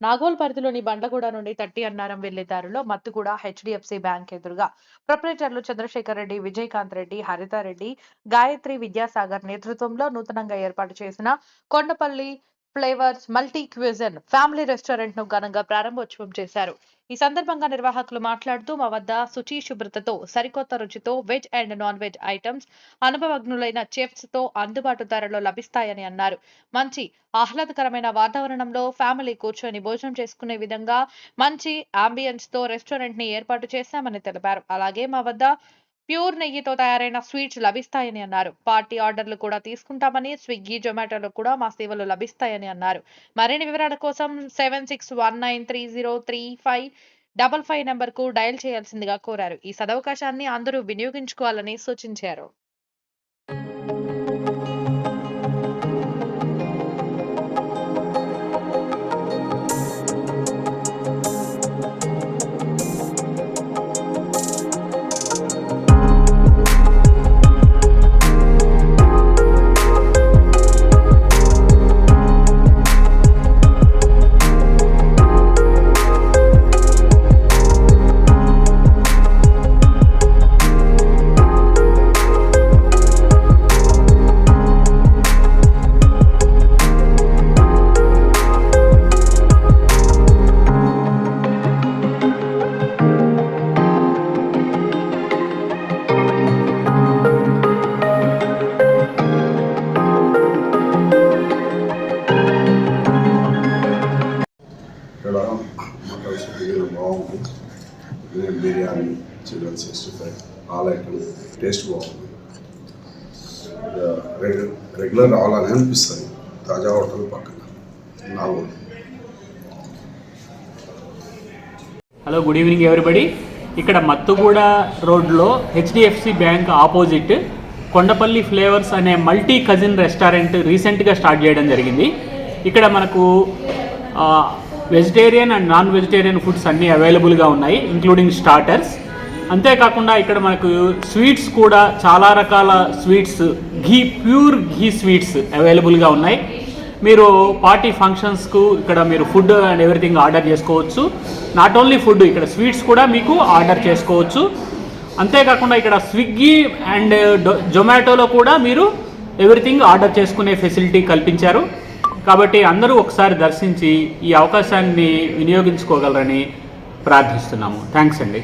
నాగోల్ పరిధిలోని బండ్లగూడ నుండి తట్టి అన్నారం వెళ్ళే దారిలో మత్తుగూడ హెచ్డిఎఫ్సి బ్యాంక్ ఎదురుగా ప్రొపరేటర్లు చంద్రశేఖర్ రెడ్డి విజయకాంత్ రెడ్డి హరితారెడ్డి గాయత్రి విద్యాసాగర్ నేతృత్వంలో నూతనంగా ఏర్పాటు చేసిన Kondapalli flavours multi cuisine family రెస్టారెంట్ను ఘనంగా ప్రారంభోత్సవం చేశారు. ఈ సందర్భంగా నిర్వాహకులు మాట్లాడుతూ మా వద్ద శుచి శుభ్రతతో సరికొత్త రుచితో veg and non veg items అనుభవజ్ఞులైన చెఫ్స్తో అందుబాటు ధరలో లభిస్తాయని అన్నారు. మంచి ఆహ్లాదకరమైన వాతావరణంలో ఫ్యామిలీ కూర్చొని భోజనం చేసుకునే విధంగా మంచి అంబియన్స్తో రెస్టారెంట్ని ఏర్పాటు చేశామని తెలిపారు. అలాగే మా వద్ద ప్యూర్ నెయ్యితో తయారైన స్వీట్స్ లభిస్తాయని అన్నారు. పార్టీ ఆర్డర్లు కూడా తీసుకుంటామని స్విగ్గీ జొమాటోలో కూడా మా సేవలు లభిస్తాయని అన్నారు. మరిన్ని వివరాల కోసం seven six one nine three zero three five double five నెంబర్కు డయల్ చేయాల్సిందిగా కోరారు. ఈ సదవకాశాన్ని అందరూ వినియోగించుకోవాలని సూచించారు. ఇక్కడ మటన్ చికెన్ బాగుంది biryani chicken sixty five all item taste బాగుంది రెగ్యులర్ రెగ్యులర్ రావాలని అనిపిస్తుంది తాజా హోటల్ పక్కన Nagole hello good evening everybody ఇక్కడ మత్తుగూడ రోడ్లో HDFC bank opposite Kondapalli flavours అనే మల్టీ కజిన్ రెస్టారెంట్ రీసెంట్గా స్టార్ట్ చేయడం జరిగింది. ఇక్కడ మనకు vegetarian and non vegetarian foods అన్నీ అవైలబుల్గా ఉన్నాయి ఇంక్లూడింగ్ స్టార్టర్స్ అంతేకాకుండా ఇక్కడ మనకు స్వీట్స్ కూడా చాలా రకాల sweets ghee pure ghee sweets అవైలబుల్గా ఉన్నాయి. మీరు పార్టీ ఫంక్షన్స్కు ఇక్కడ మీరు ఫుడ్ అండ్ ఎవ్రీథింగ్ ఆర్డర్ చేసుకోవచ్చు. నాట్ ఓన్లీ ఫుడ్ ఇక్కడ స్వీట్స్ కూడా మీకు ఆర్డర్ చేసుకోవచ్చు. అంతేకాకుండా ఇక్కడ స్విగ్గీ అండ్ జొమాటోలో కూడా మీరు ఎవ్రీథింగ్ ఆర్డర్ చేసుకునే ఫెసిలిటీ కల్పించారు. కాబట్టి అందరూ ఒకసారి దర్శించి ఈ అవకాశాన్ని వినియోగించుకోగలరని ప్రార్థిస్తున్నాము. థ్యాంక్స్ అండి.